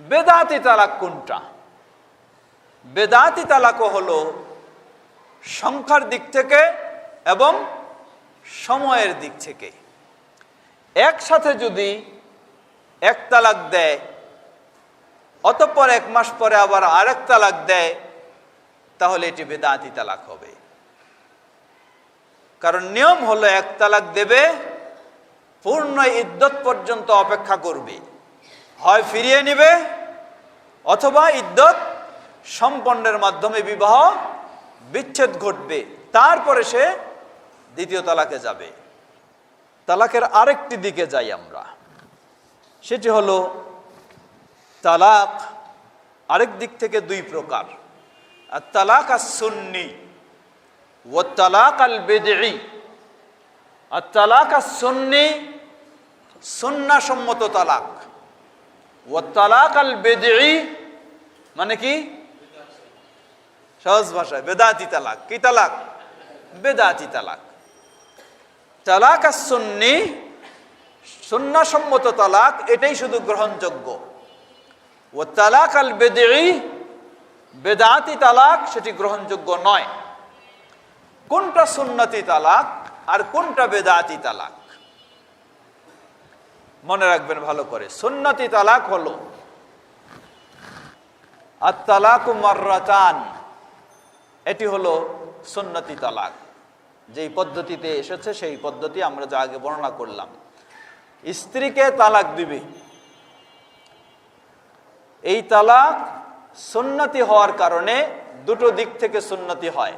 বেদাতি তালাক কোনটা? বেদাতি তালাকও হলো সংখ্যার দিক থেকে এবং সময়ের দিক থেকে। একসাথে যদি এক তালাক দেয়, অতঃপর এক মাস পরে আবার আরেক তালাক দেয়, তাহলে এটি বেদাতি তালাক হবে। কারণ নিয়ম হলো এক তালাক দেবে, পূর্ণ ইদ্যত পর্যন্ত অপেক্ষা করবে। হয় ফিরিয়ে নেবে অথবা ইদ্যত সম্পন্নের মাধ্যমে বিবাহ বিচ্ছেদ ঘটবে। তারপরে সে দ্বিতীয় তালাকে যাবে। তালাকের আরেকটি দিকে যাই আমরা। সেটি হলো তালাক আরেক দিক থেকে দুই প্রকার। আর তালাক আর সুন্নি ও তালাক আল বেদি আর তালাক আর সুন্নি সুন্নাসম্মত তালাক। মানে কি? সহজ ভাষায়, বেদাতি তালাক। কি তালাক? বেদাতি তালাক। তালাক আর সুন্নি, সুন্নাসম্মত তালাক, এটাই শুধু গ্রহণযোগ্য। ও তালাক আল বেদি বেদাতি তালাক, সেটি গ্রহণযোগ্য নয়। কোনটা সুন্নতি তালাক আর কোনটা বেদাতি তালাক? মনে রাখবেন ভালো করে। সুন্নতি তালাক হলো। আর তালাক মার্রাতান। এটি হলো সুন্নতি তালাক। যেই পদ্ধতিতে এসেছে, সেই পদ্ধতি আমরা যা আগে বর্ণনা করলাম। স্ত্রীকে তালাক দিবে। এই তালাক সুন্নতি হওয়ার কারণে দুটো দিক থেকে সুন্নতি হয়।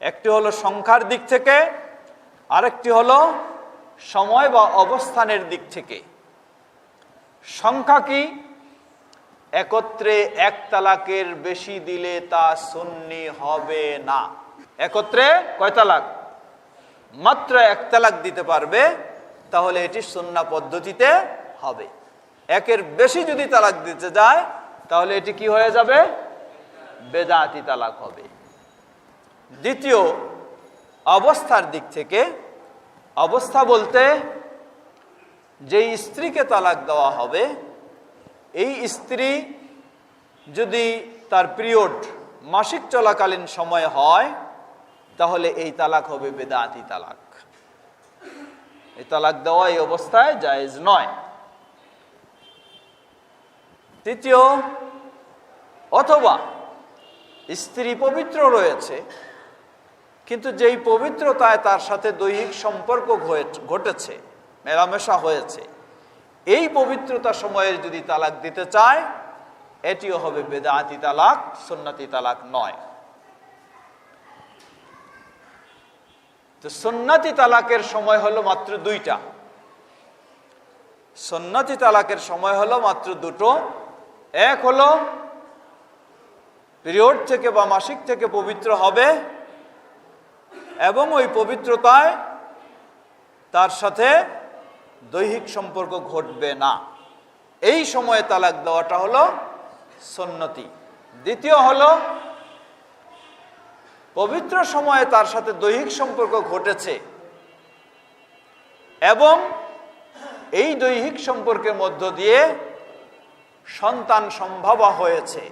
একটি হলো সংখ্যার দিক থেকে, আরেকটি হলো সময় বা অবস্থানের দিক থেকে। সংখ্যা কি? একত্রে এক তালাকের বেশি দিলে তা সুন্নি হবে না। একত্রে কয় তালাক? মাত্র এক তালাক দিতে পারবে, তাহলে এটি সুন্না পদ্ধতিতে হবে। একের বেশি যদি তালাক দিতে যায়, তাহলে এটি কি হয়ে যাবে? বেদাতি তালাক হবে। দ্বিতীয় অবস্থার দিক থেকে, অবস্থা বলতে যেই স্ত্রীকে তালাক দেওয়া হবে, এই স্ত্রী যদি তার পিরিয়ড মাসিক চলাকালীন সময় হয়, তাহলে এই তালাক হবে বেদাতি তালাক। এই তালাক দেওয়া এই অবস্থায় জায়েজ নয়। তৃতীয়, অথবা স্ত্রী পবিত্র রয়েছে, কিন্তু যেই পবিত্রতায় তার সাথে দৈহিক সম্পর্ক ঘটেছে মেলামেশা হয়েছে। এই পবিত্রতা সময়ের যদি তালাক দিতে চায়, এটিও হবে বেদাতি তালাক, সুন্নতি তালাক নয়। তো সুন্নতি তালাকের সময় হলো মাত্র দুইটা। সন্ন্যতি তালাকের সময় হলো মাত্র দুটো। এক হলো, পিরিয়ড থেকে বা মাসিক থেকে পবিত্র হবে এবং ওই পবিত্রতায় তার সাথে দৈহিক সম্পর্ক ঘটবে না। এই সময়ে তালাক দেওয়াটা হলো সন্নতি। দ্বিতীয় হলো, পবিত্র সময়ে তার সাথে দৈহিক সম্পর্ক ঘটেছে। এবং এই দৈহিক সম্পর্কের মধ্য দিয়ে সন্তান সম্ভব হয়েছে,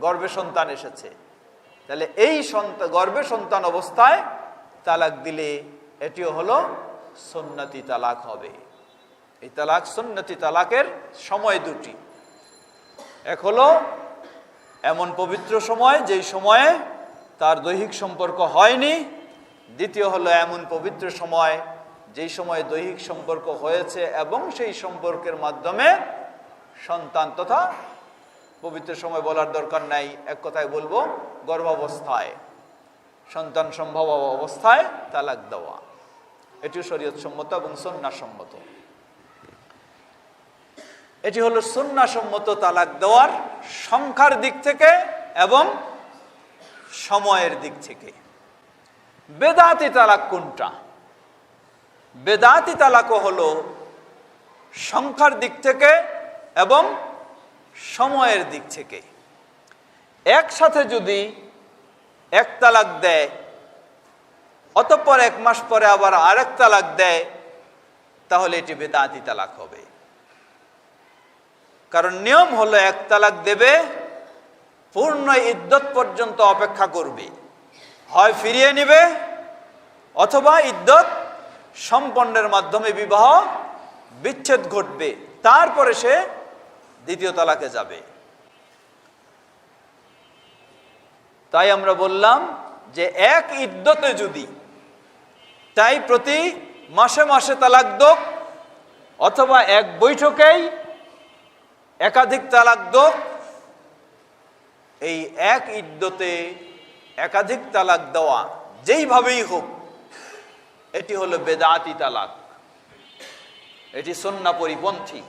গর্ভে সন্তান এসেছে। তাহলে এই সন্তান গর্ভে সন্তান অবস্থায় তালাক দিলে এটিও হলো সন্ন্যতি তালাক হবে। এই তালাক সন্ন্যতি তালাকের সময় দুটি। এক হলো, এমন পবিত্র সময়, যেই সময়ে তার দৈহিক সম্পর্ক হয়নি। দ্বিতীয় হলো, এমন পবিত্র সময়, যেই সময় দৈহিক সম্পর্ক হয়েছে এবং সেই সম্পর্কের মাধ্যমে সন্তান তথা পবিত্র সময় বলার দরকার নাই। এক কথায় বলব, গর্ভাবস্থায়, সন্তান সম্ভব অবস্থায় তালাক দেওয়া। এটি শরীয়ত সম্মত এবং সন্ন্যাসম্মত এটি হলো সন্ন্যাসম্মত তালাক দেওয়ার সংখ্যার দিক থেকে এবং সময়ের দিক থেকে। বেদাতি তালাক কোনটা? বেদাতি তালাকও হলো সংখ্যার দিক থেকে এবং সময়ের দিক থেকে। একসাথে যদি এক তালাক দেয়, অতঃপর এক মাস পরে আবার আরেক তালাক দেয়, তাহলে এটি বেদাতি তালাক হবে। কারণ নিয়ম হলো এক তালাক দেবে, পূর্ণ ইদ্যত পর্যন্ত অপেক্ষা করবে। হয় ফিরিয়ে নেবে, অথবা ইদ্যত সম্পন্নের মাধ্যমে বিবাহ বিচ্ছেদ ঘটবে, তারপরে সে দ্বিতীয় তালাকে যাবে। তাই আমরা বললাম যে এক ইদ্যতে যদি তাই প্রতি মাসে মাসে তালাক দোক, অথবা এক বৈঠকেই একাধিক তালাক দোক, এই এক ইদ্যতে একাধিক তালাক দেওয়া যেইভাবেই হোক, এটি হলো বেদাতি তালাক। এটি সন্না পরিপন্থী।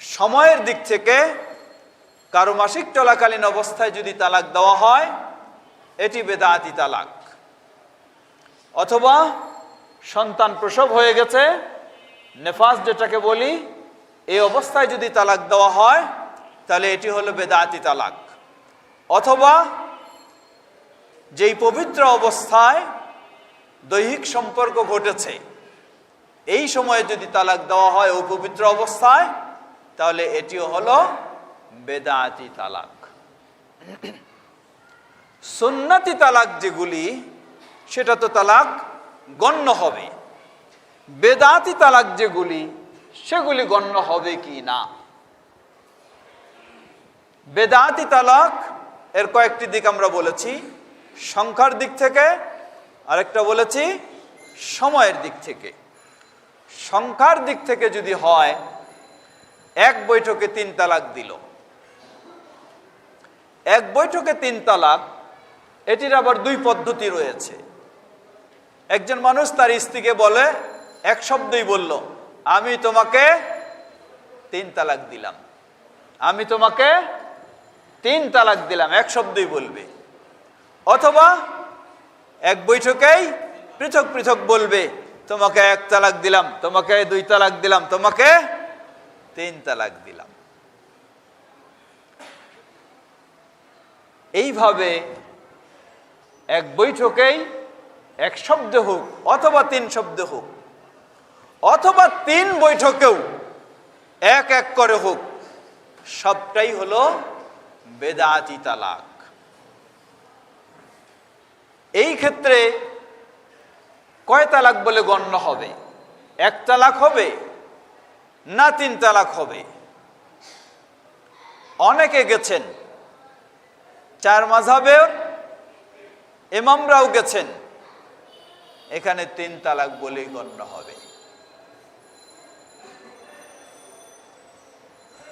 সময়ের দিক থেকে কারও মাসিক চলাকালীন অবস্থায় যদি তালাক দেওয়া হয়, এটি বেদাতি তালাক। অথবা সন্তান প্রসব হয়ে গেছে, নেফাস যেটাকে বলি এই অবস্থায় যদি তালাক দেওয়া হয়, তাহলে এটি হলো বেদাতি তালাক। অথবা যেই পবিত্র অবস্থায় দৈহিক সম্পর্ক ঘটেছে, এই সময়ে যদি তালাক দেওয়া হয় ওই পবিত্র অবস্থায়, তাহলে এটিও হলো বেদাতি তালাক। সুন্নাতি তালাক যেগুলি, সেটা তো তালাক গণ্য হবে। বেদাতি তালাক যেগুলি সেগুলি গণ্য হবে কি না? বেদাতি তালাক, এর কয়েকটি দিক আমরা বলেছি। সংখ্যার দিক থেকে, আরেকটা বলেছি, সময়ের দিক থেকে। সংখ্যার দিক থেকে যদি হয়, এক বৈঠকে তিন তালাক দিল। এক বৈঠকে তিন তালাক, এটির আবার দুই পদ্ধতি রয়েছে। একজন মানুষ তার স্ত্রীকে বলে, এক শব্দই বলল আমি তোমাকে তিন তালাক দিলাম। আমি তোমাকে তিন তালাক দিলাম, এক শব্দই বলবে। অথবা এক বৈঠকেই পৃথক পৃথক বলবে, তোমাকে এক তালাক দিলাম, তোমাকে দুই তালাক দিলাম, তোমাকে তিন তালাক দিলাম। এইভাবে এক বৈঠকেই এক শব্দ হোক অথবা তিন শব্দ হোক অথবা তিন বৈঠকেও এক এক করে হোক, সবটাই হলো বেদাতি তালাক। এই ক্ষেত্রে কয় তালাক বলে গণ্য হবে? এক তালাক হবে না তিন তালাক হবে? অনেকে গেছেন, চার মাঝাবের এমামরাও গেছেন, এখানে তিন তালাক বলেই গণ্য হবে।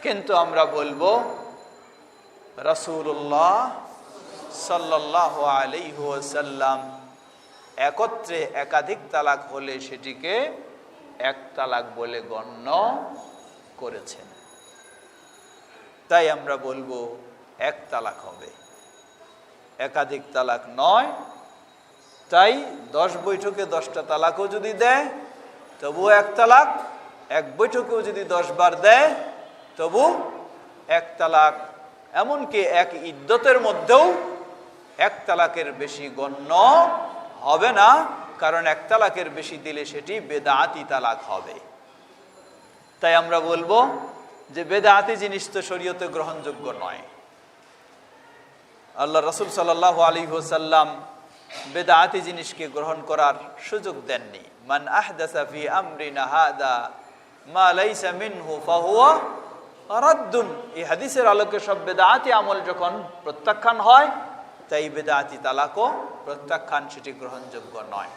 কিন্তু আমরা বলব রসুল্লাহ সাল্লাহ আলিহাসাল্লাম একত্রে একাধিক তালাক হলে সেটিকে এক তালাক বলে গণ্য করেছেন। তাই আমরা বলব, এক তালাক হবে। একাধিক তালাক নয়, তাই দশ বৈঠকে দশটা তালাকও যদি দেয়, তবুও এক তালাক, এক বৈঠকেও যদি দশ বার দেয় তবু এক তালাক, এমনকি এক ইদ্যতের মধ্যেও এক তালাকের বেশি গণ্য হবে না, কারণ এক তালাকের বেশি দিলে সেটি বেদাতি তালাক হবে। তাই আমরা বলব যে বেদাতি জিনিস তো শরীয়তে গ্রহণযোগ্য নয়। আল্লাহ রসুল সাল্লাহ আলী হোসাল্লাম বেদাতি জিনিসকে গ্রহণ করার সুযোগ দেননি। মান আহদাসাফি আমরিনা হাদা মা লাইসা মিনহু ফাহুয়া রাদ্দুন এই হাদিসের আলোকে সব বেদাতি আমল যখন প্রত্যাখ্যান হয়, তাই বেদাতি তালাকও প্রত্যাখ্যান সেটি গ্রহণযোগ্য নয়।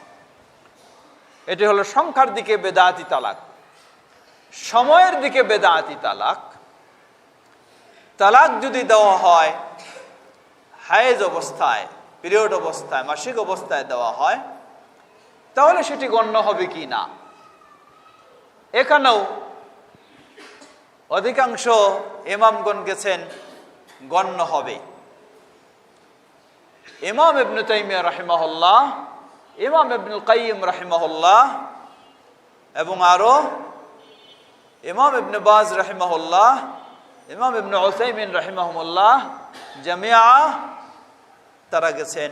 এটি হলো সংখ্যার দিকে বেদাতি তালাক। সময়ের দিকে বেদাতি তালাক। তালাক যদি দেওয়া হয়, হায়েজ অবস্থায়, পিরিয়ড অবস্থায়, মাসিক অবস্থায় দেওয়া হয়, তাহলে সেটি গণ্য হবে কি না? এখানেও অধিকাংশ ইমামগণ গেছেন, গণ্য হবে। ইমাম ইবনু তাইমিয়া রাহিমাহুল্লাহ, ইমাম ইবনুল কাইম রাহিমাহুল্লাহ, এবং আরও ইমাম ইবনে বাজ রাহিমাহুল্লাহ, ইমাম ইবনে ওসাইমিন রাহিমাহমুল্লাহ জামিয়া তারা গেছেন,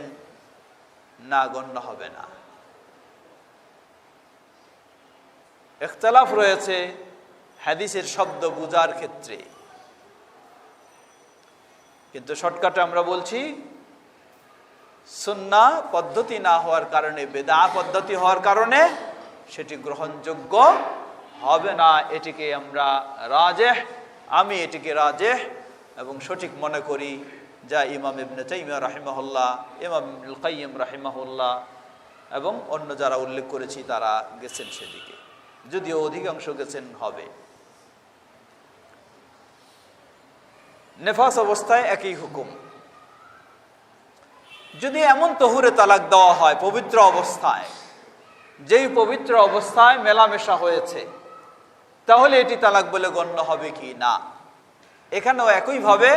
না গণ্য হবে না। এখতলাফ রয়েছে হাদিসের শব্দ বুজার ক্ষেত্রে। কিন্তু শর্টকাটে আমরা বলছি, সুন্না পদ্ধতি না হওয়ার কারণে বেদা পদ্ধতি হওয়ার কারণে সেটি গ্রহণযোগ্য হবে না। এটিকে আমরা রাজেহ, আমি এটিকে রাজেহ এবং সঠিক মনে করি, যা ইমাম ইবনে তাইমিয়া রাহিমাহুল্লাহ, ইমাম কাইয়িম রাহিমাহুল্লাহ এবং অন্য যারা উল্লেখ করেছি, তারা গেছেন সেদিকে। যদিও অধিকাংশ গেছেন হবে। নেফাস অবস্থায় একই হুকুম। যদি এমন তহুরে তালাক দেওয়া হয় পবিত্র অবস্থায়, যেই পবিত্র অবস্থায় মেলামেশা হয়েছে, তাহলে এটি তালাক বলে গণ্য হবে কি না? এখানেও একইভাবে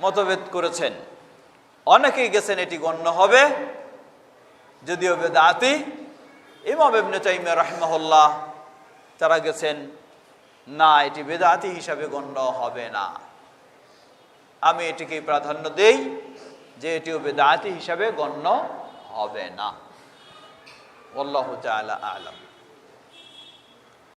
মতভেদ করেছেন। অনেকেই গেছেন এটি গণ্য হবে, যদিও বেদাতি। ইমাম ইবনে তাইমিয়া রাহিমাহুল্লাহ, তারা গেছেন, না, এটি বেদাতি হিসাবে গণ্য হবে না। আমি এটিকে প্রাধান্য দেই যে এটিও বেদায়াতি হিসাবে গণ্য হবে না। আলম।